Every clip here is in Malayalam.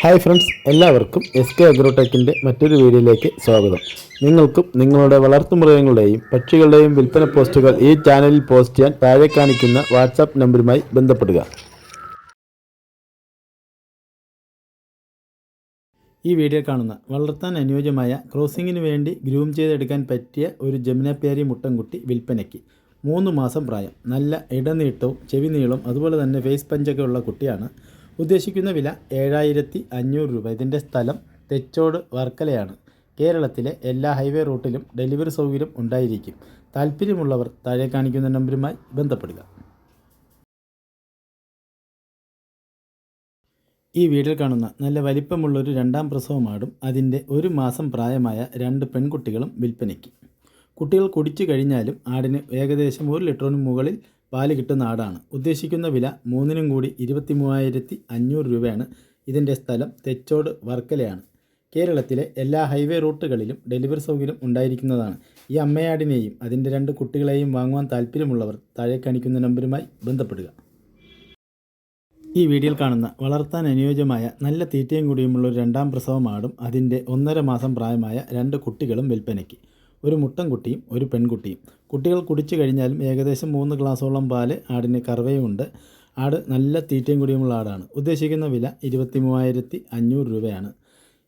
ഹായ് ഫ്രണ്ട്സ് എല്ലാവർക്കും എസ് കെ അഗ്രോടെക്കിന്റെ മറ്റൊരു വീഡിയോയിലേക്ക് സ്വാഗതം. നിങ്ങൾക്കും നിങ്ങളുടെ വളർത്തുമൃഗങ്ങളുടെയും പക്ഷികളുടെയും വിൽപ്പന പോസ്റ്റുകൾ ഈ ചാനലിൽ പോസ്റ്റ് ചെയ്യാൻ താഴെ കാണിക്കുന്ന വാട്സാപ്പ് നമ്പറുമായി ബന്ധപ്പെടുക. ഈ വീഡിയോ കാണുന്ന വളർത്താൻ അനുയോജ്യമായ ക്രോസിങ്ങിന് വേണ്ടി ഗ്രൂം ചെയ്തെടുക്കാൻ പറ്റിയ ഒരു ജമുനാപ്യാരി മുട്ടൻകുട്ടി വിൽപ്പനയ്ക്ക് മൂന്ന് മാസം പ്രായം. നല്ല ഇടനീട്ടവും ചെവി നീളവും അതുപോലെ തന്നെ ഫേസ് പഞ്ചൊക്കെ ഉള്ള കുട്ടിയാണ്. ഉദ്ദേശിക്കുന്ന വില ഏഴായിരത്തി അഞ്ഞൂറ് രൂപ. ഇതിന്റെ സ്ഥലം തെച്ചോട് വർക്കലയാണ്. കേരളത്തിലെ എല്ലാ ഹൈവേ റൂട്ടിലും ഡെലിവറി സൗകര്യം ഉണ്ടായിരിക്കും. താല്പര്യമുള്ളവർ താഴെ കാണിക്കുന്ന നമ്പറുമായി ബന്ധപ്പെടുക. ഈ വീഡിയോയിൽ കാണുന്ന നല്ല വലിപ്പമുള്ളൊരു രണ്ടാം പ്രസവമാടും അതിന്റെ ഒരു മാസം പ്രായമായ രണ്ട് പെൺകുട്ടികളും വിൽപ്പനയ്ക്ക്. കുട്ടികൾ കുടിച്ചു കഴിഞ്ഞാലും ആടിന് ഏകദേശം ഒരു ലിറ്ററിന് മുകളിൽ പാൽ കിട്ടുന്ന ആടാണ്. ഉദ്ദേശിക്കുന്ന വില മൂന്നിനും കൂടി ഇരുപത്തി മൂവായിരത്തി അഞ്ഞൂറ് രൂപയാണ്. ഇതിന്റെ സ്ഥലം തെച്ചോട് വർക്കലയാണ്. കേരളത്തിലെ എല്ലാ ഹൈവേ റൂട്ടുകളിലും ഡെലിവറി സൗകര്യം ഉണ്ടായിരിക്കുന്നതാണ്. ഈ അമ്മയാടിനെയും അതിന്റെ രണ്ട് കുട്ടികളെയും വാങ്ങുവാൻ താല്പര്യമുള്ളവർ താഴെ കാണിക്കുന്ന നമ്പരുമായി ബന്ധപ്പെടുക. ഈ വീഡിയോയിൽ കാണുന്ന വളർത്താൻ അനുയോജ്യമായ നല്ല തീറ്റയും കൂടിയുമുള്ള ഒരു രണ്ടാം പ്രസവമാടും അതിന്റെ ഒന്നര മാസം പ്രായമായ രണ്ട് കുട്ടികളും വിൽപ്പനയ്ക്ക്. ഒരു മുട്ടൻകുട്ടിയും ഒരു പെൺകുട്ടിയും. കുട്ടികൾ കുടിച്ചു കഴിഞ്ഞാലും ഏകദേശം മൂന്ന് ഗ്ലാസോളം പാൽ ആടിന് കറവയുമുണ്ട്. ആട് നല്ല തീറ്റയും കുടിയുമുള്ള ആടാണ്. ഉദ്ദേശിക്കുന്ന വില ഇരുപത്തി മൂവായിരത്തി അഞ്ഞൂറ് രൂപയാണ്.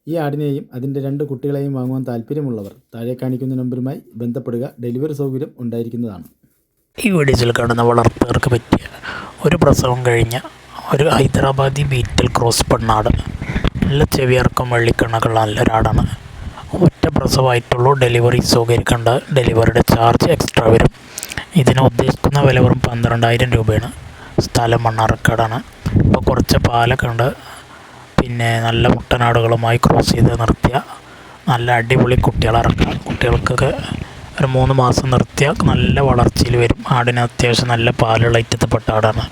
ഈ ആടിനെയും അതിന്റെ രണ്ട് കുട്ടികളെയും വാങ്ങുവാൻ താല്പര്യമുള്ളവർ താഴെ കാണിക്കുന്ന നമ്പറുമായി ബന്ധപ്പെടുക. ഡെലിവറി സൗകര്യം ഉണ്ടായിരിക്കുന്നതാണ്. ഈ വീഡിയോയിൽ കാണുന്ന വളർത്തുകാർക്ക് പറ്റിയ ഒരു പ്രസവം കഴിഞ്ഞ ഒരു ഹൈദരാബാദി ബീറ്റൽ ക്രോസ് പെണ്ണാട് നല്ല ചെവിയർക്കം വെള്ളിക്കണ്ണൊക്കെയുള്ള നല്ലൊരാടാണ്. ഒറ്റ പ്രസവമായിട്ടുള്ളൂ. ഡെലിവറി സൗകര്യക്കുണ്ട്. ഡെലിവറിയുടെ ചാർജ് എക്സ്ട്രാ വരും. ഇതിന് ഉദ്ദേശിക്കുന്ന വില വെറും പന്ത്രണ്ടായിരം രൂപയാണ്. സ്ഥലം മണ്ണാർക്കാടാണ്. ഇപ്പോൾ കുറച്ച് പാലൊക്കെ ഉണ്ട്. പിന്നെ നല്ല മുട്ടനാടുകളുമായി ക്രോസ് ചെയ്ത് നിർത്തിയ നല്ല അടിപൊളി കുട്ടികളിറക്കാം കുട്ടികൾക്കൊക്കെ ഒരു മൂന്ന് മാസം നിർത്തിയാൽ നല്ല വളർച്ചയിൽ വരും. ആടിന് അത്യാവശ്യം നല്ല പാലുള്ള ഇറ്റത്തപ്പെട്ട ആടാണ്.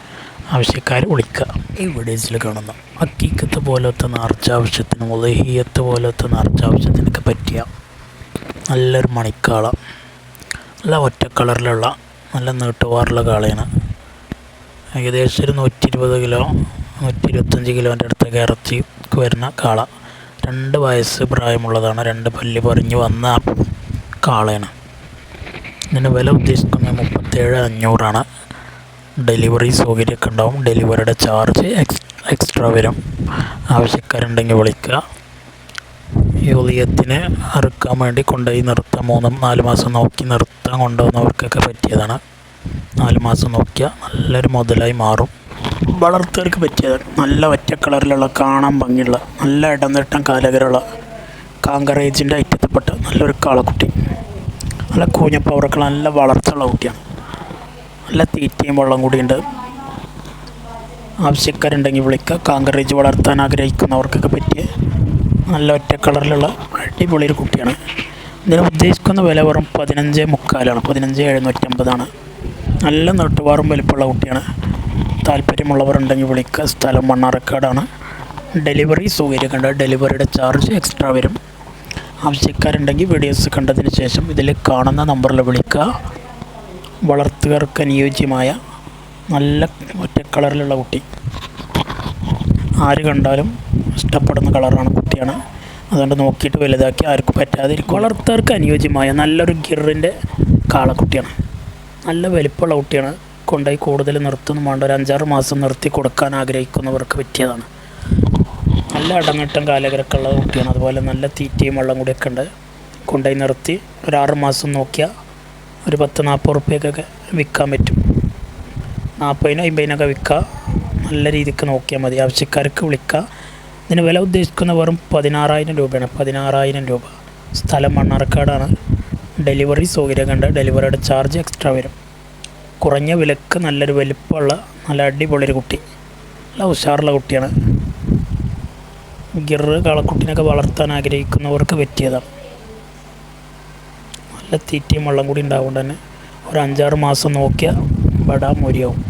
ആവശ്യക്കാർ വിളിക്കുക. ഈ വീഡിയോസിൽ കാണുന്ന ഹക്കീക്കത്ത് പോലത്തെ നാർച്ചാവശ്യത്തിന് ആവശ്യത്തിന് പോലത്തെ നാർച്ചാവശ്യത്തിനൊക്കെ പറ്റിയ നല്ലൊരു മണിക്കാള നല്ല ഒറ്റ കളറിലുള്ള നല്ല നീട്ടുവാറുള്ള കാളയാണ്. ഏകദേശം ഒരു നൂറ്റി ഇരുപത് കിലോ നൂറ്റി ഇരുപത്തഞ്ച് കിലോന്റെ അടുത്തൊക്കെ ഇറച്ചി വരുന്ന കാള. രണ്ട് വയസ്സ് പ്രായമുള്ളതാണ് രണ്ട് പല്ല് പറിഞ്ഞ് വന്ന കാളയാണ്. ഇതിന് വില ഉദ്ദേശിക്കുന്നത് മുപ്പത്തേഴ് അഞ്ഞൂറാണ്. ഡെലിവറി സൗകര്യമൊക്കെ ഉണ്ടാവും. ഡെലിവറിയുടെ ചാർജ് എക്സ് എക്സ്ട്രാ വരും. ആവശ്യക്കാരുണ്ടെങ്കിൽ വിളിക്കുക. ഈ ഉദയത്തിന് അറുക്കാൻ വേണ്ടി കൊണ്ടുപോയി നിർത്താം. മൂന്നും നാല് മാസം നോക്കി നിർത്താൻ കൊണ്ടുപോകുന്നവർക്കൊക്കെ പറ്റിയതാണ്. നാല് മാസം നോക്കിയാൽ നല്ലൊരു മുതലായി മാറും. വളർത്തുകാർക്ക് പറ്റിയതാണ്. നല്ല ഒറ്റ കളറിലുള്ള കാണാൻ ഭംഗിയുള്ള നല്ല ഇടനിട്ടം കാലകരമുള്ള കാങ്കറേജിന്റെ ഐറ്റത്തിൽപ്പെട്ട നല്ലൊരു കാളക്കുട്ടി. നല്ല കൂഞ്ഞപ്പവർക്കുള്ള നല്ല വളർച്ചയുള്ള കുട്ടിയാണ്. നല്ല തീറ്റയും വെള്ളം കൂടിയുണ്ട്. ആവശ്യക്കാരുണ്ടെങ്കിൽ വിളിക്കുക. കാങ്കറേജ് വളർത്താൻ ആഗ്രഹിക്കുന്നവർക്കൊക്കെ പറ്റിയ നല്ല ഒറ്റ കളറിലുള്ള അടിപൊളി ഒരു കുട്ടിയാണ്. ഇതിന് ഉദ്ദേശിക്കുന്ന വില വെറും പതിനഞ്ച് മുക്കാലാണ്. പതിനഞ്ച് എഴുന്നൂറ്റമ്പതാണ്. നല്ല നെട്ടുപാറും വലിപ്പമുള്ള കുട്ടിയാണ്. താല്പര്യമുള്ളവരുണ്ടെങ്കിൽ വിളിക്കുക. സ്ഥലം മണ്ണാറക്കാടാണ് ഡെലിവറി സൗകര്യം കണ്ട ഡെലിവറിയുടെ ചാർജ് എക്സ്ട്രാ വരും. ആവശ്യക്കാരുണ്ടെങ്കിൽ വീഡിയോസ് കണ്ടതിന് ശേഷം ഇതിൽ കാണുന്ന നമ്പറിൽ വിളിക്കുക. വളർത്തുകാർക്ക് അനുയോജ്യമായ നല്ല ഒറ്റ കളറിലുള്ള കുട്ടി. ആര് കണ്ടാലും ഇഷ്ടപ്പെടുന്ന കളറാണ് കുട്ടിയാണ്. അതുകൊണ്ട് നോക്കിയിട്ട് വലുതാക്കി ആർക്കും പറ്റാതിരിക്കും. വളർത്തുകാർക്ക് അനുയോജ്യമായ നല്ലൊരു ഗിറിന്റെ കാളക്കുട്ടിയാണ്. നല്ല വലിപ്പമുള്ള കുട്ടിയാണ്. കൊണ്ടുപോയി കൂടുതൽ നിർത്തുന്നു. വേണ്ട ഒരു അഞ്ചാറ് മാസം നിർത്തി കൊടുക്കാൻ ആഗ്രഹിക്കുന്നവർക്ക് പറ്റിയതാണ്. നല്ല അടങ്ങട്ടം കാലകരക്കുള്ള കുട്ടിയാണ്. അതുപോലെ നല്ല തീറ്റയും വെള്ളം കൂടിയൊക്കെ ഉണ്ട്. കൊണ്ടുപോയി നിർത്തി ഒരു ആറ് മാസം നോക്കിയാൽ ഒരു പത്ത് നാൽപ്പത് റുപ്യക്കൊക്കെ വിൽക്കാൻ പറ്റും. നാൽപ്പതിനോ അമ്പതിനൊക്കെ വിൽക്കുക നല്ല രീതിക്ക് നോക്കിയാൽ മതി. ആവശ്യക്കാർക്ക് വിളിക്കുക ഇതിന് വില ഉദ്ദേശിക്കുന്ന വെറും പതിനാറായിരം രൂപയാണ്. പതിനാറായിരം രൂപ. സ്ഥലം മണ്ണാർക്കാടാണ്. ഡെലിവറി സൗകര്യം കണ്ട് ഡെലിവറിയുടെ ചാർജ് എക്സ്ട്രാ വരും. കുറഞ്ഞ വിലക്ക് നല്ലൊരു വലിപ്പമുള്ള നല്ല അടിപൊളി ഒരു കുട്ടി. നല്ല ഉഷാറുള്ള കുട്ടിയാണ്. ഗിറ് കാളക്കുട്ടിനൊക്കെ വളർത്താൻ ആഗ്രഹിക്കുന്നവർക്ക് പറ്റിയതാണ്. തീറ്റയും വെള്ളം കൂടി ഉണ്ടാവുകൊണ്ട് തന്നെ ഒരു അഞ്ചാറ് മാസം നോക്കിയാൽ ബടാ മൊരിയാവും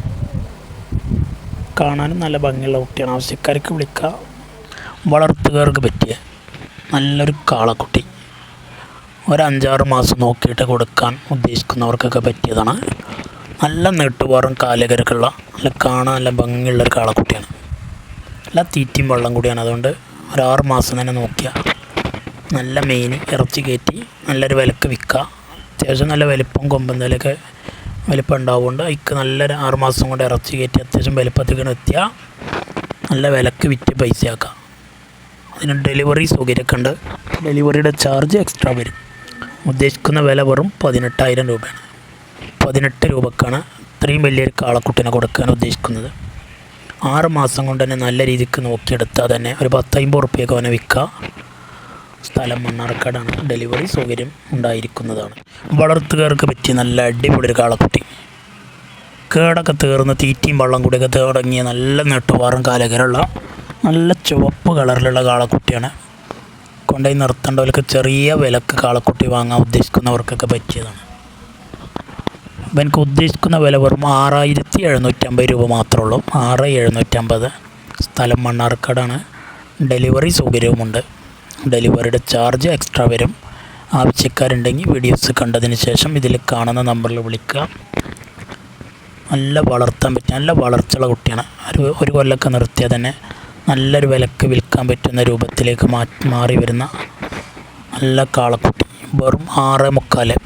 കാണാനും നല്ല ഭംഗിയുള്ള കുട്ടിയാണ്. ആവശ്യക്കാർക്ക് വിളിക്കുക വളർത്തുകാർക്ക് പറ്റിയ നല്ലൊരു കാളക്കുട്ടി. ഒരു അഞ്ചാറ് മാസം നോക്കിയിട്ട് കൊടുക്കാൻ ഉദ്ദേശിക്കുന്നവർക്കൊക്കെ പറ്റിയതാണ്. നല്ല നീട്ടുപാറും കാലകരക്കുള്ള നല്ല കാണാൻ നല്ല ഭംഗിയുള്ളൊരു കാളക്കുട്ടിയാണ്. നല്ല തീറ്റയും വെള്ളം കൂടിയാണ്. അതുകൊണ്ട് ഒരു ആറ് മാസം തന്നെ നോക്കിയാൽ നല്ല മീൻ ഇറച്ചി കയറ്റി നല്ലൊരു വിലക്ക് വിൽക്കുക. അത്യാവശ്യം നല്ല വലിപ്പം കൊമ്പന്തലൊക്കെ വലിപ്പം ഉണ്ടാവുകൊണ്ട് അതിക്ക് നല്ലൊരു ആറ് മാസം കൊണ്ട് ഇറച്ചി കയറ്റി അത്യാവശ്യം വലിപ്പത്തേക്ക് എത്തിയാൽ നല്ല വിലക്ക് വിറ്റ് പൈസ ആക്കാം. അതിന് ഡെലിവറി സൗകര്യമൊക്കെ ഉണ്ട്. ഡെലിവറിയുടെ ചാർജ് എക്സ്ട്രാ വരും. ഉദ്ദേശിക്കുന്ന വില വെറും പതിനെട്ടായിരം രൂപയാണ്. പതിനെട്ട് രൂപക്കാണ് ഇത്രയും വലിയൊരു കാളക്കുട്ടിനെ കൊടുക്കാൻ ഉദ്ദേശിക്കുന്നത്. ആറ് മാസം കൊണ്ട് തന്നെ നല്ല രീതിക്ക് നോക്കിയെടുത്താൽ തന്നെ ഒരു പത്തമ്പത് റുപ്യൊക്കെ അവനെ വിൽക്കുക സ്ഥലം മണ്ണാർക്കാടാണ് ഡെലിവറി സൗകര്യം ഉണ്ടായിരിക്കുന്നതാണ്. വളർത്തുകാർക്ക് പറ്റിയ നല്ല അടിപൊളി ഒരു കാളക്കുട്ടി. കേടൊക്കെ തീർന്ന് തീറ്റയും വള്ളം കൂടിയൊക്കെ തുടങ്ങിയ നല്ല നെട്ടുപാറും കാലകരമുള്ള നല്ല ചുവപ്പ് കളറിലുള്ള കാളക്കുട്ടിയാണ്. കൊണ്ടുപോയി നിർത്തേണ്ടവർക്ക് ചെറിയ വിലക്ക് കാളക്കുട്ടി വാങ്ങാൻ ഉദ്ദേശിക്കുന്നവർക്കൊക്കെ പറ്റിയതാണ്. അപ്പം എനിക്ക് ഉദ്ദേശിക്കുന്ന വില വെറും ആറായിരത്തി എഴുന്നൂറ്റമ്പത് രൂപ മാത്രമേ ഉള്ളൂ. ആറ് എഴുന്നൂറ്റമ്പത്. സ്ഥലം മണ്ണാർക്കാടാണ്. ഡെലിവറി സൗകര്യവുമുണ്ട്. ഡെലിവറിയുടെ ചാർജ് എക്സ്ട്രാ വരും. ആവശ്യക്കാരുണ്ടെങ്കിൽ വീഡിയോസ് കണ്ടതിന് ശേഷം ഇതിൽ കാണുന്ന നമ്പറിൽ വിളിക്കുക. നല്ല വളർത്താൻ പറ്റിയ നല്ല വളർച്ചയുള്ള കുട്ടിയാണ്. ഒരു ഒരു കൊല്ലമൊക്കെ നിർത്തിയാൽ തന്നെ നല്ലൊരു വിലക്ക് വിൽക്കാൻ പറ്റുന്ന രൂപത്തിലേക്ക് മാറ്റി മാറി വരുന്ന നല്ല കാളക്കുട്ടി. വെറും ആറ് മുക്കാൽ